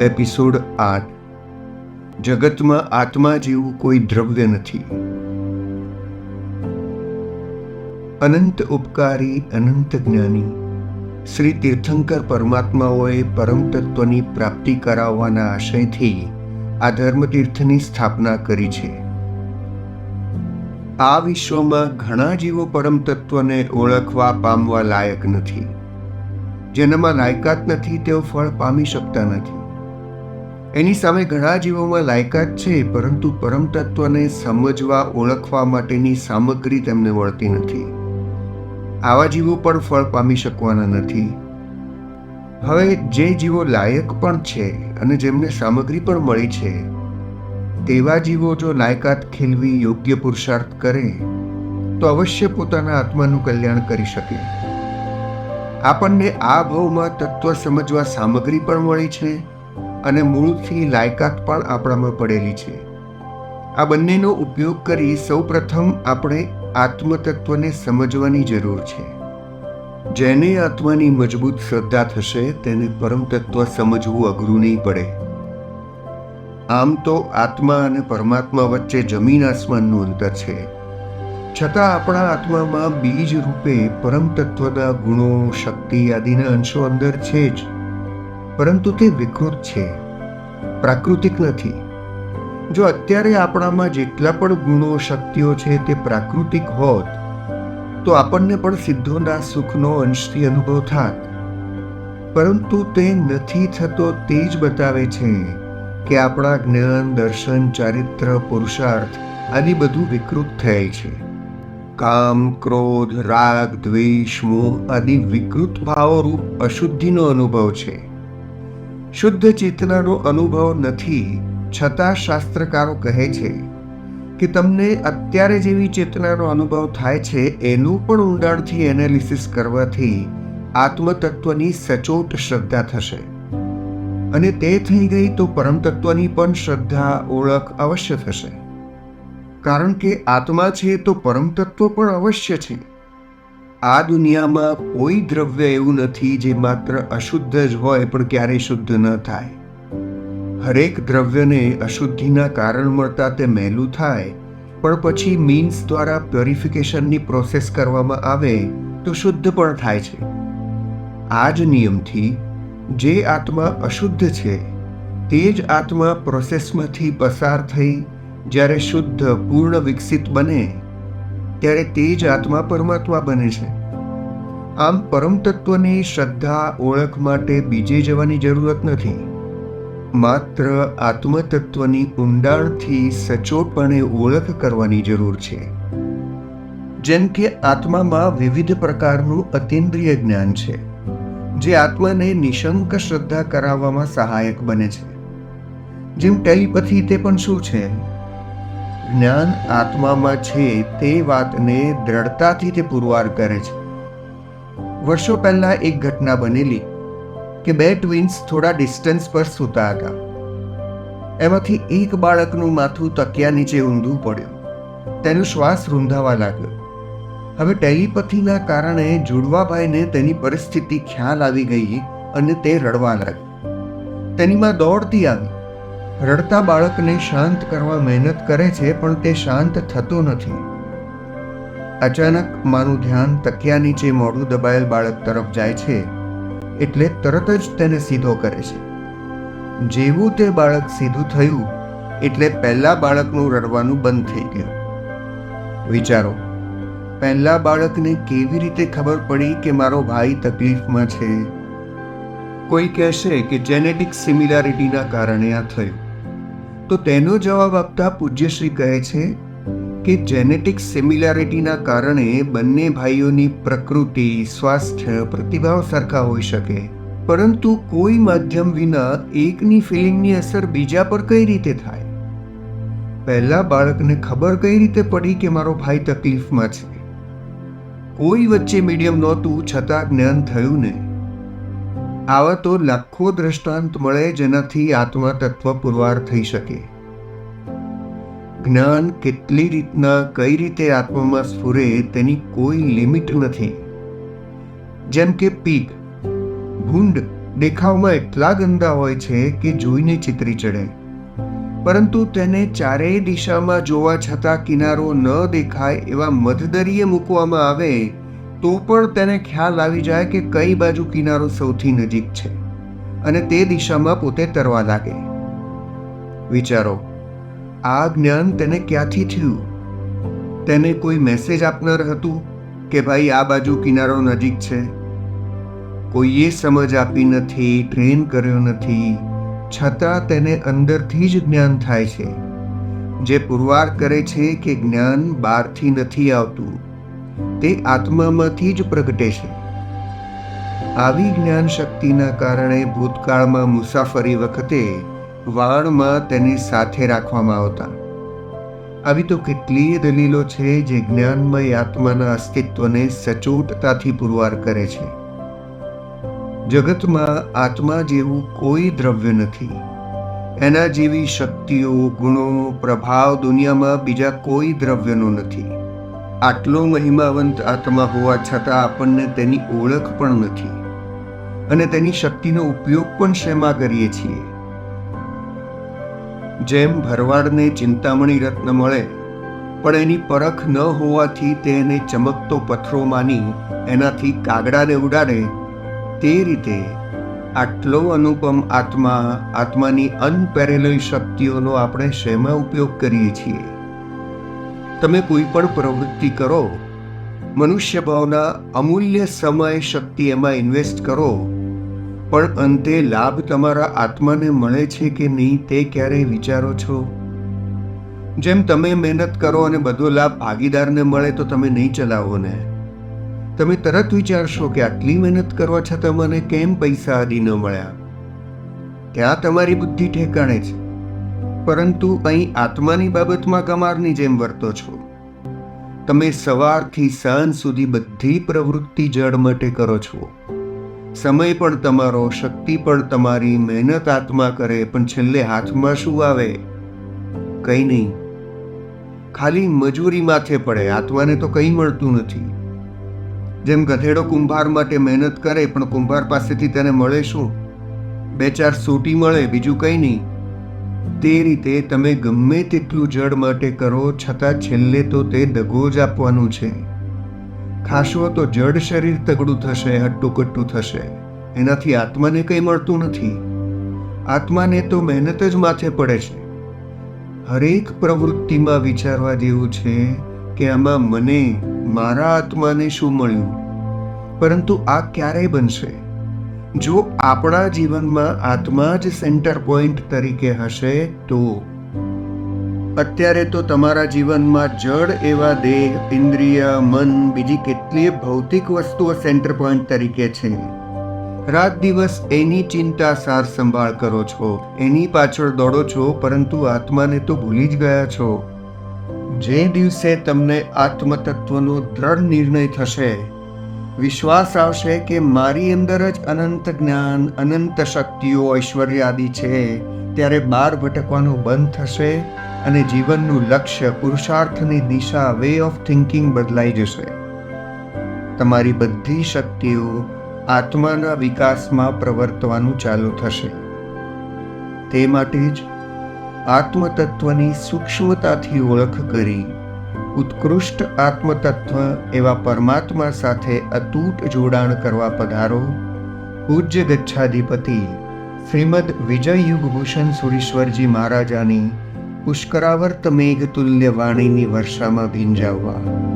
Episode આઠ. જગતમાં આત્મા જેવું કોઈ દ્રવ્ય નથી. અનંત ઉપકારી, અનંત જ્ઞાની. શ્રી તીર્થંકર પરમાત્માઓએ પરમ તત્વની પ્રાપ્તિ કરાવવાના આશયથી આ ધર્મતીર્થની સ્થાપના કરી છે. આ વિશ્વમાં ઘણા જીવો પરમ તત્વને ઓળખવા પામવા લાયક નથી. જેનામાં લાયકાત નથી, તેઓ ફળ પામી શકતા નથી. એની સામે ઘણા જીવોમાં લાયકાત છે, પરંતુ પરમ તત્વને સમજવા, ઓળખવા માટેની સામગ્રી તેમને મળતી નથી. આવા જીવો પણ ફળ પામી શકવાના નથી. હવે, જે જીવો લાયક પણ છે અને જેમને સામગ્રી પણ મળી છે, તેવા જીવો જો લાયકાત ખીલવી યોગ્ય પુરુષાર્થ કરે, તો અવશ્ય પોતાના આત્માનું કલ્યાણ કરી શકે. આપણને આ ભાવમાં તત્વ સમજવા સામગ્રી પણ મળી છે અને મૂળથી લાયકાત પણ આપણામાં પડેલી છે. આ બંનેનો ઉપયોગ કરી સૌપ્રથમ આપણે આત્મતત્વને સમજવાની જરૂર છે. જેને આત્માની મજબૂત શ્રદ્ધા થશે, તેને પરમતત્વ સમજવું અઘરું નહીં પડે. આમ તો આત્મા અને પરમાત્મા વચ્ચે જમીન આસમાનનું અંતર છે. છતાં આપણા આત્મામાં બીજ રૂપે પરમતત્વના ગુણો, શક્તિ આદિના અંશો અંદર છે જ. પરંતુ તે વિકૃત છે. પ્રાકૃતિક નથી. જો અત્યારે આપણામાં જેટલા પણ ગુણો, શક્તિઓ છે તે પ્રાકૃતિક હોત, તો આપણને પણ સિદ્ધોના સુખનો અંશથી અનુભવ થાત. પરંતુ તે નથી થતો તે જ બતાવે છે કે આપણા જ્ઞાન, દર્શન, ચારિત્ર, પુરુષાર્થ આદિ બધું વિકૃત થયેલ છે. કામ, ક્રોધ, રાગ, દ્વેષ, મોહ આદિ વિકૃત ભાવો રૂપ અશુદ્ધિનો અનુભવ છે. શુદ્ધ ચેતનાનો અનુભવ નથી, છતાં શાસ્ત્રકારો કહે છે કે તમને અત્યારે જેવી ચેતનાનો અનુભવ થાય છે, એનું પણ ઊંડાણથી એનાલિસિસ કરવાથી આત્મતત્વની સચોટ શ્રદ્ધા થશે. અને તે થઈ ગઈ તો પરમતત્વની પણ શ્રદ્ધા ઓળખ અવશ્ય થશે. કારણ કે આત્મા છે તો પરમતત્વ પણ અવશ્ય છે. આ દુનિયામાં કોઈ દ્રવ્ય એવું નથી જે માત્ર અશુદ્ધ જ હોય પણ ક્યારેય શુદ્ધ ન થાય. હરેક દ્રવ્યને અશુદ્ધિના કારણ મળતા તે મહેલું થાય, પણ પછી મીન્સ દ્વારા પ્યોરિફિકેશનની પ્રોસેસ કરવામાં આવે તો શુદ્ધ પણ થાય છે. આ જ નિયમથી જે આત્મા અશુદ્ધ છે, તે જ આત્મા પ્રોસેસમાંથી પસાર થઈ જ્યારે શુદ્ધ, પૂર્ણ, વિકસિત બને ત્યારે તે જ આત્મા પરમાત્મા બને છે. આમ પરમ તત્વની શ્રદ્ધા, ઓળખ માટે બીજે જવાની જરૂરત નથી. માત્ર આત્મતત્વની ઊંડાણથી સચોટપણે ઓળખ કરવાની જરૂર છે. જેમ કે આત્મામાં વિવિધ પ્રકારનું અતિન્દ્રિય જ્ઞાન છે, જે આત્માને નિશંક શ્રદ્ધા કરાવવામાં સહાયક બને છે. જેમ ટેલિપથી તે પણ શું છે? જ્ઞાન આત્મામાં છે તે વાતને દ્રઢતાથી તે પુરવાર કરે છે. વર્ષો પહેલા એક ઘટના બનેલી કે બે ટ્વિન્સ થોડા ડિસ્ટન્સ પર સૂતા હતા. એમાંથી એક બાળકનું માથું તકિયા નીચે ઊંધું પડ્યું. તેનો શ્વાસ રૂંધાવા લાગ્યો. હવે ટેલિપથીના કારણે જુડવાભાઈને તેની પરિસ્થિતિ ખ્યાલ આવી ગઈ અને તે રડવા લાગ્યો. તેની માં દોડતી આવી. રડતા બાળકને શાંત કરવા મહેનત કરે છે, પણ તે શાંત થતો નથી. અચાનક મારું ધ્યાન તકિયા નીચે મોઢું દબાયેલ બાળક તરફ જાય છે, એટલે તરત જ તેને સીધો કરે છે. જેવું તે બાળક સીધું થયું, એટલે પહેલા બાળકનું રડવાનું બંધ થઈ ગયું. વિચારો, પહેલા બાળકને કેવી રીતે ખબર પડી કે મારો ભાઈ તકલીફમાં છે? કોઈ કહેશે કે જેનેટિક સિમિલારિટીના કારણે આ થયું. તો તેનો જવાબ આપતા પૂજ્યશ્રી કહે છે કે જેનેટિક સિમિલારિટીના કારણે બંને ભાઈઓની પ્રકૃતિ, સ્વાસ્થ્ય, પ્રતિભાવ સરખા હોઈ શકે. પરંતુ કોઈ માધ્યમ વિના એકની ફિલિંગની અસર બીજા પર કઈ રીતે થાય? પહેલા બાળકને ખબર કઈ રીતે પડી કે મારો ભાઈ તકલીફમાં છે? કોઈ વચ્ચે મીડિયમ નહોતું, છતાં જ્ઞાન થયું ને આવા તો લાખો દ્રષ્ટાંત મળે જેનાથી આત્મા તત્વ પુરવાર થઈ શકે. જ્ઞાન કેટલી રીતના, કઈ રીતે આત્મામાં સ્ફુરે તેની કોઈ લિમિટ નથી. જેમ કે પીક ભૂંડ દેખાવમાં એટલા ગંદા હોય છે કે જોઈને ચિતરી ચડે. પરંતુ તેને ચારેય દિશામાં જોવા છતાં કિનારો ન દેખાય એવા મધદરીએ મૂકવામાં આવે તો પણ તેને ખ્યાલ આવી જાય કે કઈ બાજુ કિનારો સૌથી નજીક છે અને તે દિશામાં પોતે તરવા લાગે. વિચારો, આ જ્ઞાન તેને ક્યાંથી થયું? તેને કોઈ મેસેજ આપનાર હતું કે ભાઈ આ બાજુ કિનારો નજીક છે? કોઈએ સમજ આપી નથી ટ્રેન કર્યો નથી, છતાં તેને અંદરથી જ જ્ઞાન થાય છે. જે પુરવાર કરે છે કે જ્ઞાન બહારથી નથી આવતું. તે આત્મામાંથી જ પ્રગટે છે. આવી જ્ઞાન શક્તિના કારણે ભૂતકાળમાં મુસાફરી વખતે વાણમાં તેને સાથે રાખવામાં આવતા. આવી તો કેટલીય દલીલો છે જે જ્ઞાનમય આત્માના અસ્તિત્વને સચોટતાથી પુરવાર કરે છે. જગતમાં આત્મા જેવું કોઈ દ્રવ્ય નથી. એના જેવી શક્તિઓ, ગુણો, પ્રભાવ દુનિયામાં બીજા કોઈ દ્રવ્યનો નથી. આટલો મહિમાવંત આત્મા હોવા છતાં આપણને તેની ઓળખ પણ નથી અને તેની શક્તિનો ઉપયોગ પણ શેમાં કરીએ છીએ? જેમ ભરવાડને ચિંતામણી રત્ન મળે, પણ એની પરખ ન હોવાથી તેને ચમકતો પથ્થરો માની એનાથી કાગડાને ઉડાડે, તે રીતે આટલો અનુપમ આત્મા, આત્માની અનપેરેલ શક્તિઓનો આપણે શેમાં ઉપયોગ કરીએ છીએ? તમે કોઈ પણ પ્રવૃત્તિ કરો, મનુષ્ય ભાવના અમૂલ્ય સમય શક્તિ એમાં ઇન્વેસ્ટ કરો, પણ અંતે લાભ તમારા આત્માને મળે છે કે નહીં તે ક્યારેય વિચારો છો? જેમ તમે મહેનત કરો અને બધો લાભ ભાગીદારને મળે તો તમે નહીં ચલાવો ને? તમે તરત વિચારશો કે આટલી મહેનત કરવા છતાં મને કેમ પૈસા આદિ ન મળ્યા? ત્યાં તમારી બુદ્ધિ ઠેકાણે છે. પરંતુ અહીં આત્માની બાબતમાં કમારની જેમ વર્તો છો. તમે સવારથી સાંજ સુધી બધી પ્રવૃત્તિ જળ માટે કરો છો. સમય પણ તમારો, શક્તિ પણ તમારી મહેનત આત્મા કરે, પણ છેલ્લે હાથમાં શું આવે? કંઈ નહીં. ખાલી મજૂરી માથે પડે, આત્માને તો કંઈ મળતું નથી. જેમ ગધેડો કુંભાર માટે મહેનત કરે, પણ કુંભાર પાસેથી તેને મળે શું? બે ચાર સૂટી મળે, બીજું કંઈ નહીં. તે રીતે તમે ગમે તેટલું જડ માટે કરો, છતાં છેલ્લે તો તે દગો જ આપવાનું છે. ખાશો તો જડ શરીર તગડું થશે હટ્ટુકટ્ટું થશે. એનાથી આત્માને કંઈ મળતું નથી. આત્માને તો મહેનત જ માથે પડે છે. હરેક પ્રવૃત્તિમાં વિચારવા જેવું છે કે આમાં મને, મારા આત્માને શું મળ્યું? પરંતુ આ ક્યારેય બનશે? જો આપણા જીવનમાં આત્મા જ સેન્ટર પોઈન્ટ તરીકે હશે તો? અત્યારે તો તમારા જીવનમાં જડ એવા દેહ, ઇન્દ્રિય, મન બીજી કેટલીય ભૌતિક વસ્તુઓ સેન્ટર પોઈન્ટ તરીકે છે. રાત દિવસ એની ચિંતા સાર સંભાળ કરો છો. એની પાછળ દોડો છો, પરંતુ આત્માને તો ભૂલી જ ગયા છો. જે દિવસે તમને આત્મતત્વનો દ્રઢ નિર્ણય થશે વિશ્વાસ આવશે કે મારી અંદર જ અનંત જ્ઞાન, અનંત શક્તિઓ ઐશ્વર્યાદિ છે. ત્યારે બાર ભટકવાનું બંધ થશે અને જીવનનું લક્ષ્ય પુરુષાર્થની દિશા વે ઓફ થિંકિંગ બદલાઈ જશે. તમારી બધી શક્તિઓ આત્માના વિકાસમાં પ્રવર્તવાનું ચાલુ થશે. તે માટે જ આત્મતત્વની સૂક્ષ્મતાથી ઓળખ કરી ઉત્કૃષ્ટ આત્મતત્વ એવા પરમાત્મા સાથે અતૂટ જોડાણ કરવા પધારો. પૂજ્ય ગચ્છાધિપતિ શ્રીમદ વિજય યુગભૂષણ સુરીશ્વરજી મહારાજાની પુષ્કરાવર્ત મેઘતુલ્ય વાણીની વર્ષામાં ભીંજાવવા.